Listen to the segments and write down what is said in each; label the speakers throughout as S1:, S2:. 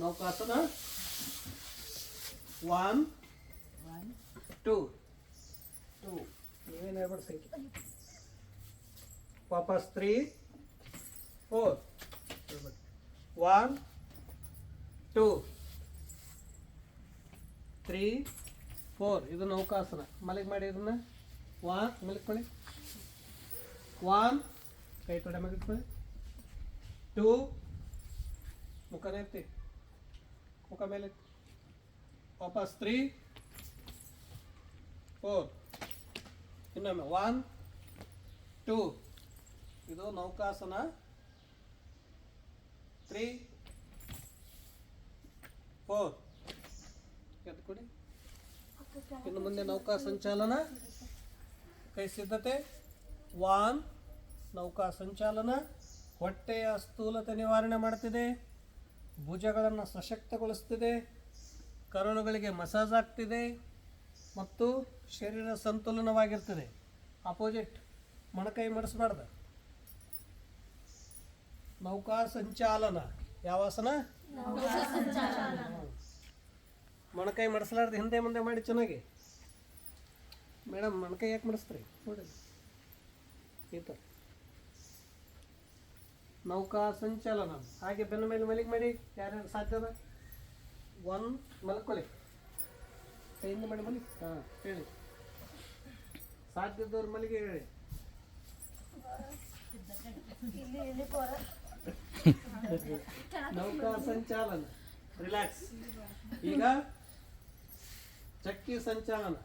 S1: Naukasana one
S2: one
S1: two
S2: two
S1: ನೀವೇನು ಹೇಳ್ಬೇಡಿ ಸಂಖ್ಯೆ ವಾಪಸ್ three four one two three four ಇದು ನೌಕಾಸನ ಮಲಗಿ ಮಾಡಿ ಇದನ್ನ. ಒನ್ ಮಲಿಗೆ ಒನ್ ಕೈ ತೊಡೆ ಮಗಿಟ್ಕೊಳ್ಳಿ ಟೂ ಮುಖನ ಎತ್ತಿ ಮುಖ ಮೇಲೆ. ವಾಪಸ್ ತ್ರೀ ಫೋರ್ ಇನ್ನೊಮ್ಮೆ ಒನ್ ಟೂ ಇದು ನೌಕಾಸನ ತ್ರೀ ಫೋರ್ ಕೊಡಿ ಇನ್ನು ಮುಂದೆ ನೌಕಾ ಸಂಚಾಲನ ಕೈ ಸಿದ್ಧತೆ ವಾನ್ ನೌಕಾ ಸಂಚಾಲನ ಹೊಟ್ಟೆಯ ಸ್ಥೂಲತೆ ನಿವಾರಣೆ ಮಾಡ್ತಿದೆ. ಭುಜಗಳನ್ನು ಸಶಕ್ತಗೊಳಿಸ್ತಿದೆ ಕರುಳುಗಳಿಗೆ ಮಸಾಜ್ ಆಗ್ತಿದೆ ಮತ್ತು ಶರೀರ ಸಂತುಲನವಾಗಿರ್ತದೆ. ಅಪೋಸಿಟ್ ಮೊಣಕೈ ಮಡಿಸ್ಬಾರ್ದು. ನೌಕಾ ಸಂಚಾಲನ. ಯಾವ ಆಸನ? ಹ್ಮ್. ಮೊಣಕೈ ಮಡಿಸ್ಲಾರ್ದು ಹಿಂದೆ ಮುಂದೆ ಮಾಡಿ ಚೆನ್ನಾಗಿ. ಮೇಡಮ್ ಮೊಣಕೈ ಯಾಕೆ ಮಡಿಸ್ತೀರಿ? ನೋಡಿ ಈ ಥರ. ನೌಕಾ ಸಂಚಲನ. ಹಾಗೆ ಬೆನ್ನ ಮೇಲೆ ಮಲಿಗೆ ಮಾಡಿ, ಯಾರ್ಯಾರು ಸಾಧ್ಯದ ಒನ್, ಮಲ್ಕೊಳ್ಳಿ. ಕೈಯಿಂದ ಮಾಡಿ ಮಲಿ ಹಾಂ, ಹೇಳಿ. ಸಾಧ್ಯದವ್ರ ಮಲಿಗೆ ಹೇಳಿ. ನೌಕಾ ಸಂಚಾಲನ. ರಿಲ್ಯಾಕ್ಸ್ ಈಗ ಚಕ್ಕಿ ಸಂಚಾಲನ.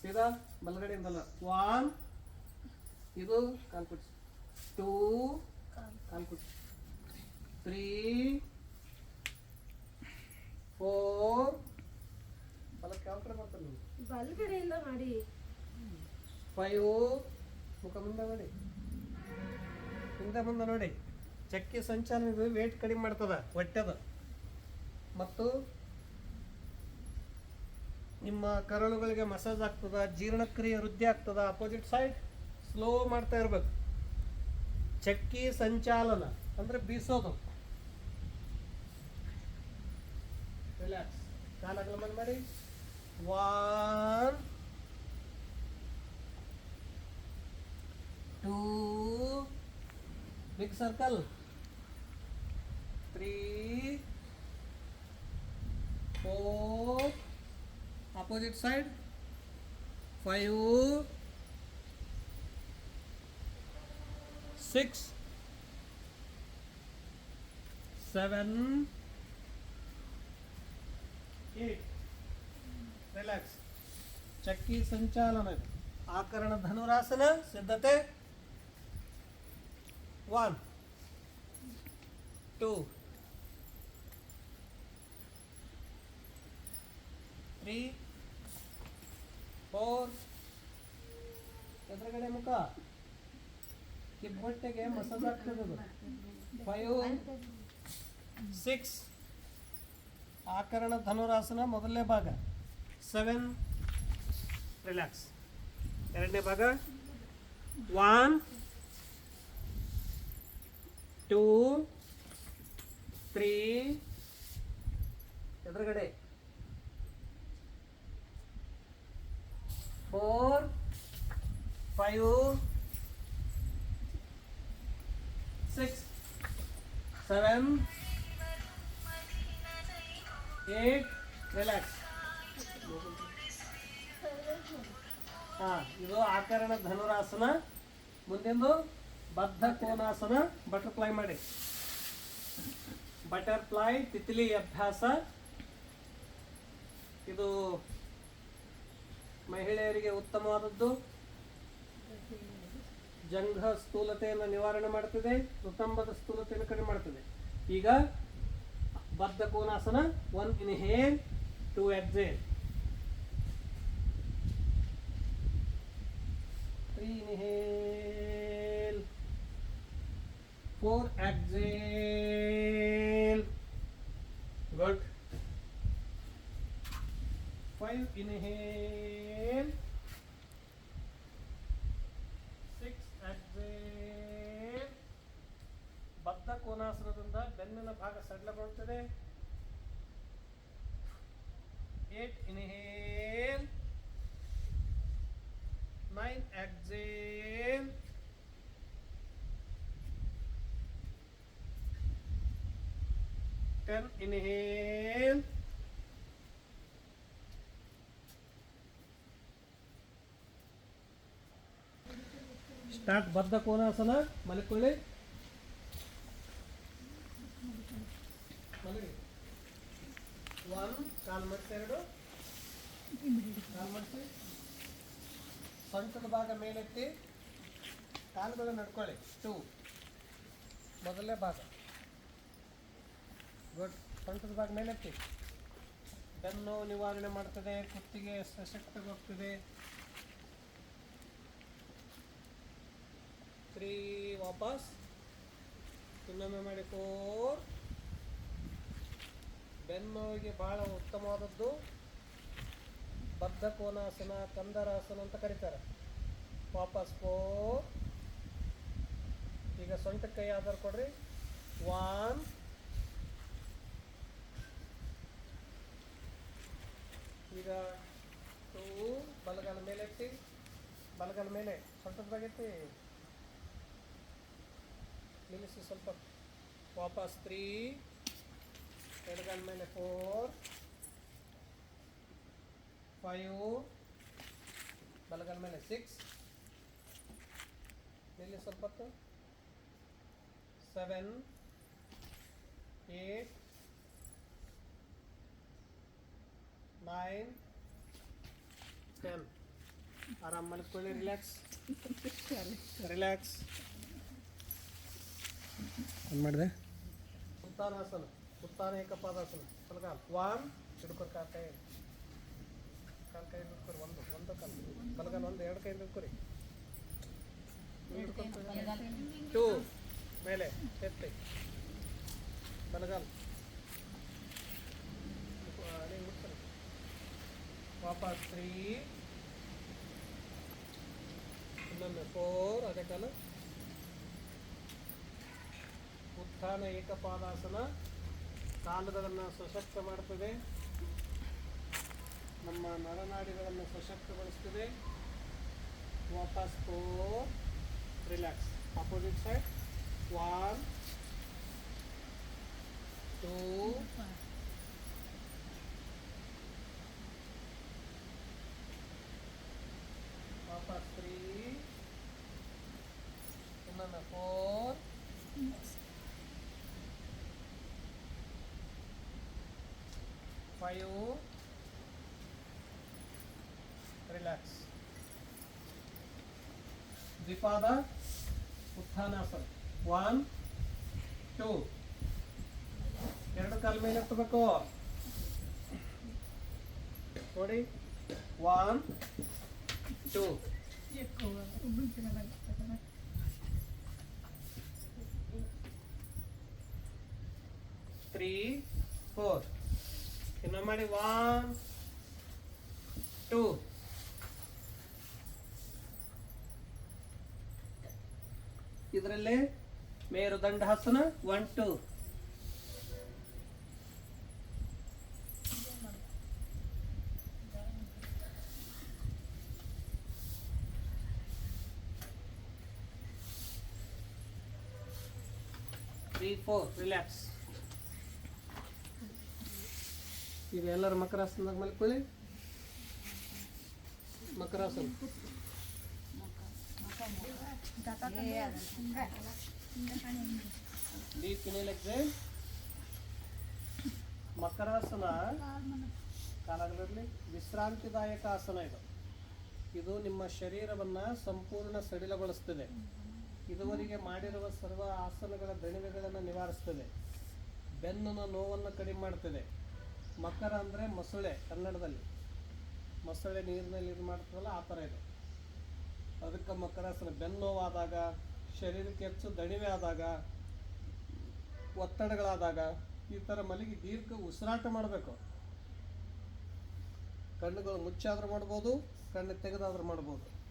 S1: ಸೀದಾ ಬಲಗಡೆಯಿಂದಲ್ಲ ಒನ್ ಇದು ಕಾಲ್ಕುಟ್ಟಿ ಟೂ ತ್ರೀ ಫೋರ್ ಬಲಕ್ಕೆ ಯಾವ ಕಡೆ ಬರ್ತಾರೆ ನೀವು
S3: ಮಾಡಿ.
S1: ಫೈವ್ ಮುಖ ಮುಂದೆ ನೋಡಿ. ಹಿಂದೆ ಮುಂದೆ ನೋಡಿ. ಚಕ್ಕಿ ಸಂಚಾರ ಇದು ವೇಟ್ ಕಡಿಮೆ ಮಾಡ್ತದ, ಹೊಟ್ಟೆದ. ಮತ್ತು ನಿಮ್ಮ ಕರಳುಗಳಿಗೆ ಮಸಾಜ್ ಆಗ್ತದ, ಜೀರ್ಣಕ್ರಿಯೆ ವೃದ್ಧಿ ಆಗ್ತದ ಅಪೋಸಿಟ್ ಸೈಡ್ ಸ್ಲೋ ಮಾಡ್ತಾ ಇರ್ಬೇಕು. ಚಕ್ಕಿ ಸಂಚಾಲನ ಅಂದ್ರೆ ಬೀಸೋದು. ರಿಲ್ಯಾಕ್ಸ್ ಕಾಲಗಳ ಬಂದ್ ಮಾಡಿ. One two big circle three four opposite side. Five six, seven, eight. Relax ಚಕ್ಕಿ ಸಂಚಾಲನ ಇದು. ಆಕರಣ ಧನುರಾಸನ ಸಿದ್ಧತೆ ಒನ್ ಟೂ ತ್ರೀ ಫೋರ್ ಎದುರುಗಡೆ ಮುಖ ಕಿಬ್ಬೊಟ್ಟೆಗೆ ಮಸಾಜ್ ಆಗ್ತದೆ ಅದು ಫೈವ್ ಸಿಕ್ಸ್ ಆಕರಣ ಧನುರಾಸನ ಮೊದಲನೇ ಭಾಗ. Seven relax. ಎರಡನೇ ಭಾಗ. ಒನ್ ಟೂ ತ್ರೀ ಎದುರುಗಡೆ. Four five six seven eight relax ಹಾಂ, ಇದು ಆಕರಣ ಧನುರಾಸನ, ಮುಂದಿಂದು ಬದ್ಧ ಕೋನಾಸನ ಬಟರ್ಫ್ಲೈ ಮಾಡಿ. ಬಟರ್ಫ್ಲೈ ತಿತಿಲಿ ಅಭ್ಯಾಸ. ಇದು ಮಹಿಳೆಯರಿಗೆ ಉತ್ತಮವಾದದ್ದು. ಜಂಘ ಸ್ಥೂಲತೆಯನ್ನು ನಿವಾರಣೆ ಮಾಡ್ತದೆ, ಋತಂಬದ ಸ್ಥೂಲತೆಯನ್ನು ಕಡಿಮೆ ಮಾಡ್ತದೆ. ಈಗ Baddha Konasana one inhale two exhale three inhale four exhale good in inhale. ಭಾಗ ಸಡಿಲಗೊಳ್ಳುತ್ತದೆ eight inhale, nine exhale, ten inhale. Start Baddha Konasana ಮಲ್ಕೊಳ್ಳಿ ಕಾಲ್ ಮಡಿಸಿ ಎರಡು ಕಾಲ್ ಮಡಿಸಿ ಸೊಂಟದ ಭಾಗ ಮೇಲೆತ್ತಿ, ಕಾಲುಗಳು ನಡ್ಕೊಳ್ಳಿ. ಟೂ ಮೊದಲನೇ ಭಾಗ. ಗುಡ್ ಸೊಂಟದ ಭಾಗ ಮೇಲೆತ್ತಿ. ಬೆನ್ನು ನಿವಾರಣೆ ಮಾಡ್ತದೆ, ಕುತ್ತಿಗೆ ಸಶಕ್ತವಾಗ್ತದೆ ತ್ರೀ ವಾಪಸ್. ಇನ್ನೊಮ್ಮೆ ಮಾಡಿ ಫೋರ್ ಬೆನ್ನೋವಿಗೆ ಬಹಳ ಉತ್ತಮವಾದದ್ದು ಬದ್ಧ ಕೋನಾಸನ ಕಂದರಾಸನ ಅಂತ ಕರೀತಾರೆ. ವಾಪಸ್ ಫೋರ್ ಈಗ ಸೊಂಟಕ್ಕೆ ಕೈ ಆಧಾರ ಕೊಡ್ರಿ. ಒನ್ ಈಗ ಟೂ ಬಲಗಾಲ ಮೇಲೆ ಎತ್ತಿ. ಬಲಗಾಲ ಮೇಲೆ. ಸೊಂಟದ ಬಗ್ಗೆ ಎತ್ತಿ. ನಿಲ್ಲಿಸಿ ಸ್ವಲ್ಪ. ವಾಪಸ್ ತ್ರೀ ಎಡಗಾಲ ಮೇಲೆ ಫೋರ್ ಫೈವ್ ಬಲಗಾಲ ಮೇಲೆ ಸಿಕ್ಸ್ ನಿಲ್ಲಿ ಸ್ವಲ್ಪ ಹೊತ್ತು ಸೆವೆನ್ ಏಟ್ ನೈನ್ ಟೆನ್ ಆರಾಮ್ ಮಲ್ಕೊಳ್ಳಿ ರಿಲ್ಯಾಕ್ಸ್ ರಿಲ್ಯಾಕ್ಸ್ ಏನು ಮಾಡಿದೆ ಉತ್ತಾನಾಸನ ಉತ್ತಾನ ಏಕಪಾದಾಸನ ಬಲಗಾಲ್ ಒನ್ ಹಿಡ್ಕೊರ್ ಕಾಲ್ ಕೈ ಕಾಲ್ ಕೈ ಹಿಡ್ಕೊರಿ ಒಂದು ಒಂದು ಕಾಲ್ ಬಲಗಾಲ್ ಒಂದು ಎರಡು ಕೈ ಹಿಡ್ಕೊರಿ ಟೂ ಮೇಲೆ ಎತ್ತಿ ಬಲಗಾಲ್ ಅದೇ ಮುಟ್ಕೊರಿ ವಾಪಸ್ ತ್ರೀ ಇನ್ನೊಮ್ಮೆ ಫೋರ್ ಅದೇ ಕಾಲ ಉತ್ಥಾನ ಏಕಪಾದಾಸನ ಕಾಲುಗಳನ್ನು ಸಶಕ್ತ ಮಾಡ್ತದೆ. ನಮ್ಮ ನರನಾಡಿಗಳನ್ನು ಸಶಕ್ತಗೊಳಿಸ್ತದೆ. ವಾಪಸ್ four relax. Opposite side one two ವಾಪಸ್ ತ್ರೀ ಇನ್ನೊಂದು four five relax ದ್ವಿಪಾದ Uttanasana one two ಎರಡು ಕಾಲ ಮೇಲೆ ಎತ್ತಬೇಕು ನೋಡಿ. ಒನ್ ಟೂ ತ್ರೀ ಫೋರ್ ಇನ್ನೊಮ್ಮೆ ಮಾಡಿ ಒನ್ ಟೂ ಇದರಲ್ಲಿ Merudandasana one two three four relax ಈಗ ಎಲ್ಲರೂ ಮಕರಾಸನದಾಗ ಮಲ್ಕೊಳ್ಳಿ ಮಕರಾಸನ ಡೀಪ್ ಮಕರಾಸನ ಕಾಲಗಳಲ್ಲಿ ವಿಶ್ರಾಂತಿದಾಯಕ ಆಸನ ಇದು. ಇದು ನಿಮ್ಮ ಶರೀರವನ್ನು ಸಂಪೂರ್ಣ ಸಡಿಲಗೊಳಿಸ್ತದೆ. ಇದುವರೆಗೆ ಮಾಡಿರುವ ಸರ್ವ ಆಸನಗಳ ದಣಿವೆಗಳನ್ನು ನಿವಾರಿಸ್ತದೆ. ಬೆನ್ನನ ನೋವನ್ನು ಕಡಿಮೆ ಮಾಡ್ತದೆ. ಮಕರ ಅಂದರೆ ಮೊಸಳೆ ಕನ್ನಡದಲ್ಲಿ. ಮೊಸಳೆ ನೀರಿನಲ್ಲಿ ಇದು ಮಾಡ್ತದಲ್ಲ ಆ ಥರ ಇದು. ಅದಕ್ಕೆ ಮಕರಾಸನ ಬೆನ್ನೋವಾದಾಗ, ಶರೀರಕ್ಕೆ ಹೆಚ್ಚು ದಣಿವೆ ಆದಾಗ, ಒತ್ತಡಗಳಾದಾಗ ಈ ಥರ ಮಲಗಿ ದೀರ್ಘ ಉಸಿರಾಟ ಮಾಡಬೇಕು. ಕಣ್ಣುಗಳು ಮುಚ್ಚಾದ್ರೂ ಮಾಡ್ಬೋದು, ಕಣ್ಣು ತೆಗೆದಾದ್ರೂ ಮಾಡ್ಬೋದು.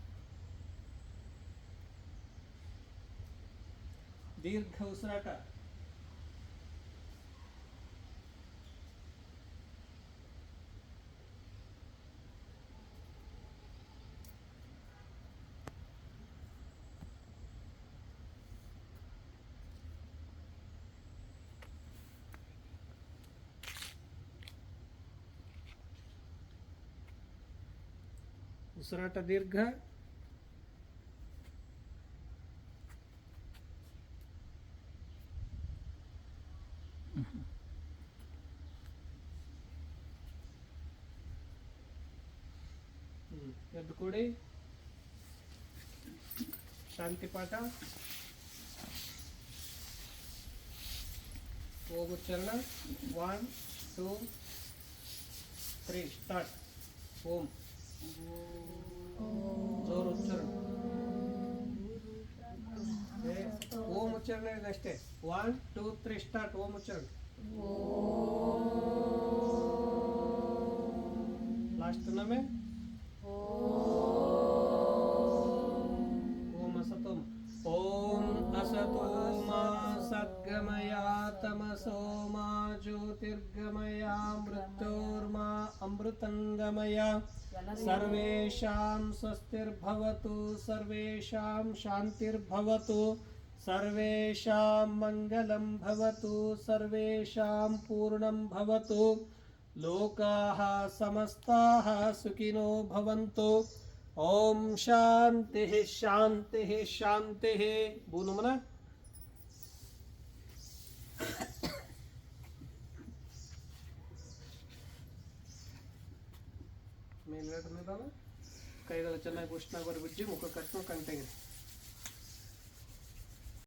S1: ದೀರ್ಘ ಉಸಿರಾಟ. ಉಸಿರಾಟ ದೀರ್ಘ ಹ್ಮ್. ಎದ್ದು ಕೂಡಿ ಶಾಂತಿ ಪಾಠ ಓಂ ಉಚ್ಚಾರಣ ಒನ್ ಟೂ ತ್ರೀ ಸ್ಟಾರ್ಟ್ ಓಂ ಜೋರು ಉಚ್ಚಾರಣ ಏ, ಓಂ ಉಚ್ಚಾರಣ ಇದೆ ಅಷ್ಟೇ ಒನ್ ಟೂ ತ್ರೀ ಸ್ಟಾರ್ಟ್ ಓಂ ಉಚ್ಚಾರಣ ಲಾಸ್ಟ್ ನಮೆ सद्गमया तमसो मा ज्योतिर्गमया मृत्योर्मा अमृतङ्गमया। सर्वेषां स्वस्तिर्भवतु, सर्वेषां शान्तिर्भवतु, सर्वेषां मङ्गलं भवतु, सर्वेषां पूर्णं भवतु। लोकाः समस्ताः सुखिनो भवन्तु। ॐ शान्तिः शान्तिः शान्तिः। भूनुमन ಮೇಲ್ಗಡೆ ಮೇಲೆ ಕೈಗಳು ಚೆನ್ನಾಗಿ ಉಷ್ಣ ಬರಬಿಟ್ಟು ಮುಖ ಕಟ್ಕೊಂಡು ಕಂಟೆಗೆ